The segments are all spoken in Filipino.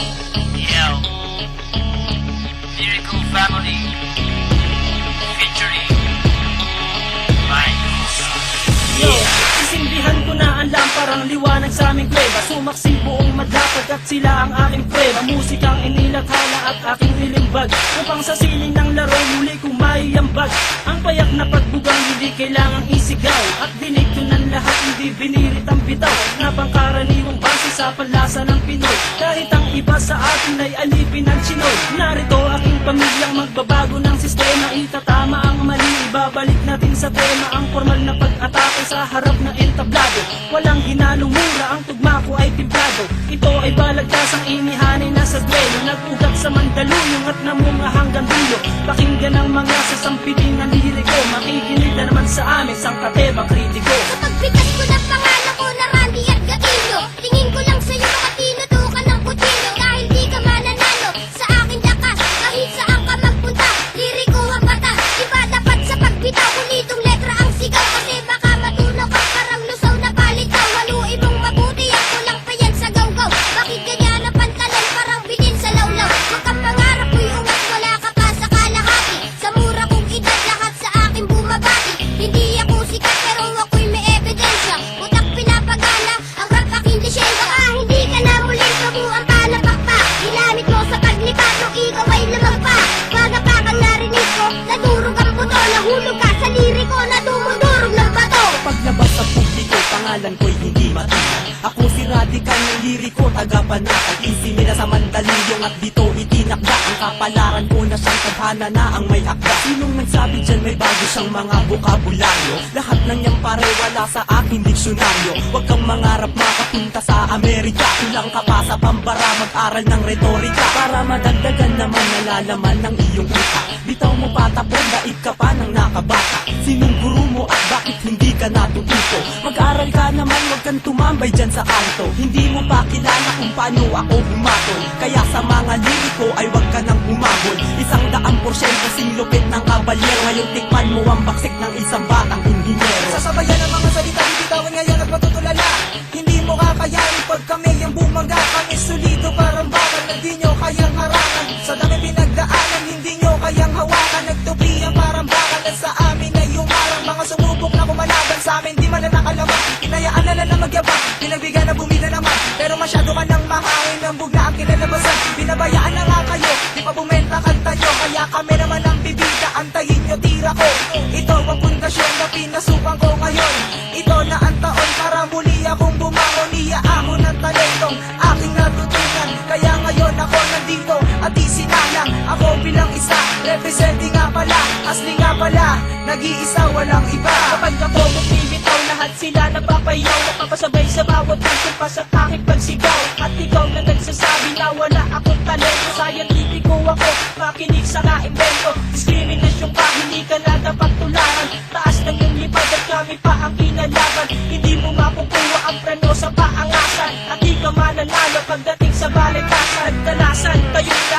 Yo. Miracle Family. Featuring Yo, sisindihan ko na ang lamparang liwanag sa aming kuweba Sumaksi buong madapag at sila ang aking prueba Musikang inilathala at aking nilimbag. Upang sa sining ng laro muli kong maiambag Ang payak na pagbugang hindi kailangang isigaw. At dinig ko ng lahat hindi binirit ang bitaw. Na pangkaraniwang base sa palasa ng Pinoy. Kahit ang iba sa atin ay alipin ng Chinoy. Narito aking pamilyang magbabago ng sistema. Itatama ang mali, ibabalik natin sa tema. Ang formal na pag-atake sa harap ng entablado Walang hinalong mura, ang tugma ko ay timplado. Ito ay balagtasang inihanin na sa duelo. Nag-ugat sa mandaluyong at namunga hanggang dulo. Pakinggan ang mga sasampitin ng pangalan ko'y hindi matinan Ako si Radical ng liriko, taga-panatag Isip nila sa mandaluyong at dito itinakda. Ang kapalaran ko na siyang tadhana na ang may akda. Sinong nagsabi dyan may bago siyang mga bukabularyo? Lahat ng niyang pare wala sa aking diksyonaryo. Huwag kang mangarap makapunta sa Amerika. Kulang ka pa sa pambara mag-aral ng retorika. Para madagdagan naman nalalaman ng iyong utak Bitaw mo patapon, daig ka pa ng nakabata. Sinong guru mo at bakit hindi ka natututo? Mag-aral ka naman, huwag kang tumambay dyan sa kanto Hindi mo pa kilala kung paano ako humatol Kaya sa mga liriko ay huwag ka nang humabol Isang daang porsyento singlupit ng kabalyero Ngayon tikman mo ang baksik ng isang batang inhinyero Sasabayan ang mga salita, bibitawan ngayon at matutulala. Hindi mo kakayanin pag kami yung bumangga. Kami solido parang bakal na di nyo kayang harangan Sa dami pinagdaanan, hindi nyo kayang hawakan. Nagtupi ang parang bakal sa pinagbigyan na bumida naman Pero masyado ka nang mahangin, ng bugna. Ang kinalabasan Binabayaan na nga kayo, di pa bumenta kanta nyo Kaya kami naman ang bibida, antayin nyo tira ko. Ito ang pundasyon na pinasukan ko ngayon. Ito na ang taon para muli akong bumangon. Iyaahon ng talentong Pala, nag-iisa walang iba. Kapag ako bumibitaw, lahat sila napapayaw. Napapasabay sa bawat pagsupas at aking pagsigaw. At ikaw na nagsasabi na wala akong talento. Scientifico ako, makinig sa kaimbento Diskriminasyon pa, hindi ka na dapat Taas ng iyong lipad at kami pa ang kinalaban Hindi mo makukuha ang preno sa paangasan. At di ka mananalo pagdating sa balitasan Dalasan, kayong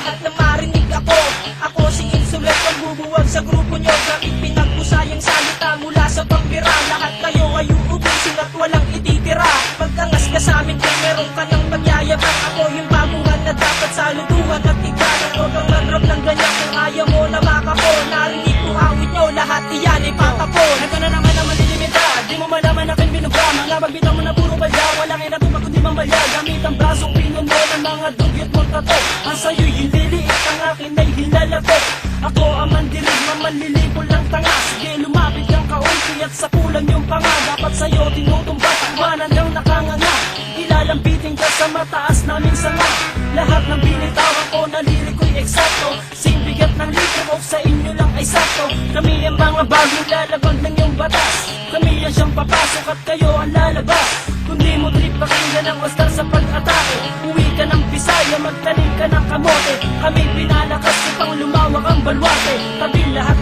sa grupo nyo Gamit pinagpusayang salita mula sa pambira Lahat kayo ay uubusin at walang ititira. Pagkangas ka sa amin kung meron ka ng pagyayabang Ako yung baguhan na dapat saluduhan at ikalan Huwag kang manrap ng ganyan kung ayaw mo na makako Narinig ko awit nyo, lahat iyan ay patapon Ito na naman ang malilimita, di mo malaman aking binubra Mga magbitaw mo na puro balya, walang inatuma kundi mambalya Gamit ang brasong pinuno ng mga dugyot mong tato Ang sa'yo'y hililiit, ang akin ay hilalato Ako ang mandilig, mamanlilipol lang tanga. Sige lumapit kang kaunti at sa kulang yung panga. Dapat sa'yo tinutumbat, ang manan lang nakanganga. Ilalambitin ka sa mataas naming sanga Lahat ng binitawan ko na liriko'y eksakto. Sing bigat ng litro sa inyo lang ay sakto. Kami ang mga bagong lalabag ng iyong batas. Kami ang siyang papasok at kayo ang lalabas. Kundi mo trip pakinggan ang wastar sa pag-atake. Uwi ka ng Bisaya, magtanim ka ng kamote. Kami pinalakas upang lumawak ang balwate. Tabi lahat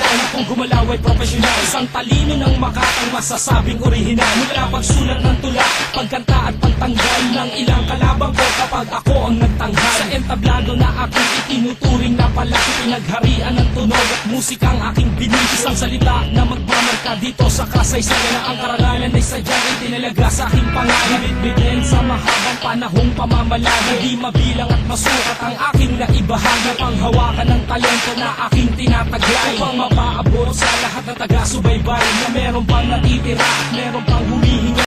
na kung gumalaw ay profesional. Isang talino ng makatang masasabing orihinal. Mula pagsulat ng tula, pagkanta at pagtanggal Ng ilang kalabang ko kapag ako ang nagtanghal Sa entablado na aking itinuturing na palaki Pinagharian ng tunog at musikang aking binig. Isang salita na magmamarka dito sa kasaysayan Na ang karangalan ay sadyang itinalaga sa aking pangalan. Bibigyan Sa mahabang panahong pamamalagi Di mabilang at masukat ang aking naibahagi Panghawakan ng talento na aking tinataglay. Upang mapaabot sa lahat ng taga-subaybay Na meron pang natitira at meron pang humihinga